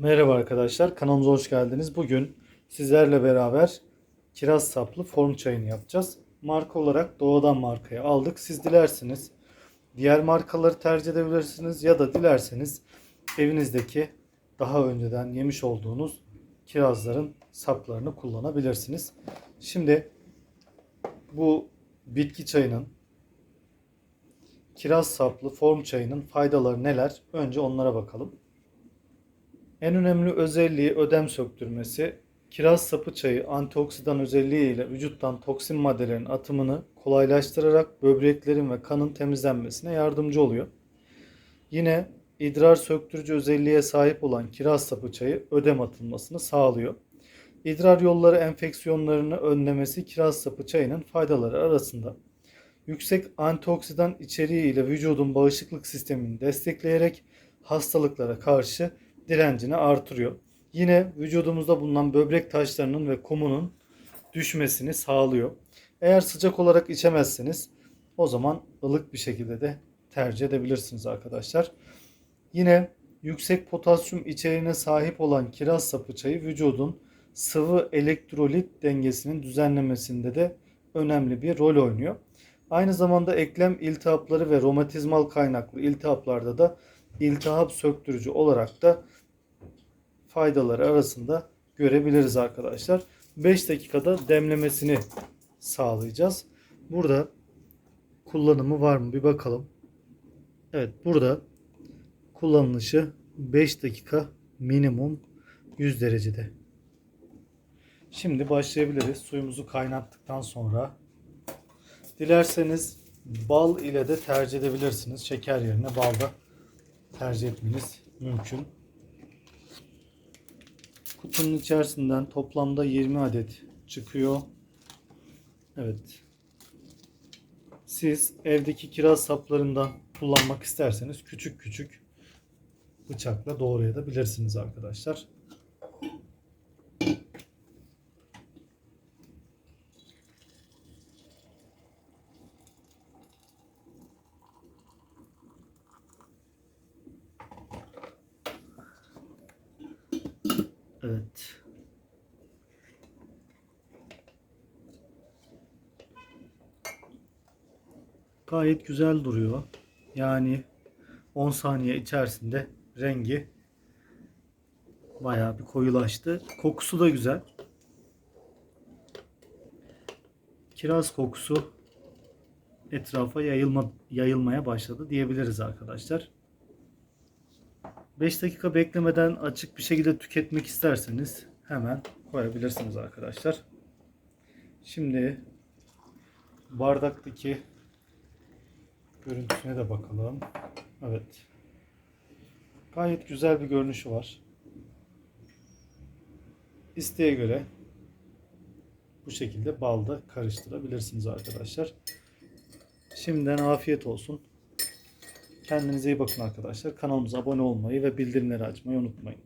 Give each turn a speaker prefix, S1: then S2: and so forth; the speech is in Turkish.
S1: Merhaba arkadaşlar, kanalımıza hoş geldiniz. Bugün sizlerle beraber kiraz saplı form çayını yapacağız. Marka olarak Doğadan markayı aldık. Siz dilerseniz diğer markaları tercih edebilirsiniz ya da dilerseniz evinizdeki daha önceden yemiş olduğunuz kirazların saplarını kullanabilirsiniz. Şimdi bu bitki çayının kiraz saplı form çayının faydaları neler? Önce onlara bakalım. En önemli özelliği ödem söktürmesi. Kiraz sapı çayı antioksidan özelliği ile vücuttan toksin maddelerin atımını kolaylaştırarak böbreklerin ve kanın temizlenmesine yardımcı oluyor. Yine idrar söktürücü özelliğe sahip olan kiraz sapı çayı ödem atılmasını sağlıyor. İdrar yolları enfeksiyonlarını önlemesi kiraz sapı çayının faydaları arasında. Yüksek antioksidan içeriği ile vücudun bağışıklık sistemini destekleyerek hastalıklara karşı direncini artırıyor. Yine vücudumuzda bulunan böbrek taşlarının ve kumunun düşmesini sağlıyor. Eğer sıcak olarak içemezseniz o zaman ılık bir şekilde de tercih edebilirsiniz arkadaşlar. Yine yüksek potasyum içeriğine sahip olan kiraz sapı çayı vücudun sıvı elektrolit dengesinin düzenlemesinde de önemli bir rol oynuyor. Aynı zamanda eklem iltihapları ve romatizmal kaynaklı iltihaplarda da iltihap söktürücü olarak da faydaları arasında görebiliriz arkadaşlar. 5 dakikada demlemesini sağlayacağız. Burada kullanımı var mı bir bakalım. Evet burada kullanılışı 5 dakika minimum 100 derecede. Şimdi başlayabiliriz. Suyumuzu kaynattıktan sonra dilerseniz bal ile de tercih edebilirsiniz. Şeker yerine bal da tercih etmeniz mümkün. Kutunun içerisinden toplamda 20 adet çıkıyor. Evet. Siz evdeki kiraz saplarından kullanmak isterseniz küçük küçük bıçakla doğrayabilirsiniz arkadaşlar. Evet. Gayet güzel duruyor. Yani 10 saniye içerisinde rengi bayağı bir koyulaştı. Kokusu da güzel. Kiraz kokusu etrafa yayılma, yayılmaya başladı diyebiliriz arkadaşlar. 5 dakika beklemeden açık bir şekilde tüketmek isterseniz hemen koyabilirsiniz arkadaşlar. Şimdi bardaktaki görüntüsüne de bakalım. Evet. Gayet güzel bir görünüşü var. İsteğe göre bu şekilde balda karıştırabilirsiniz arkadaşlar. Şimdiden afiyet olsun. Kendinize iyi bakın arkadaşlar. Kanalımıza abone olmayı ve bildirimleri açmayı unutmayın.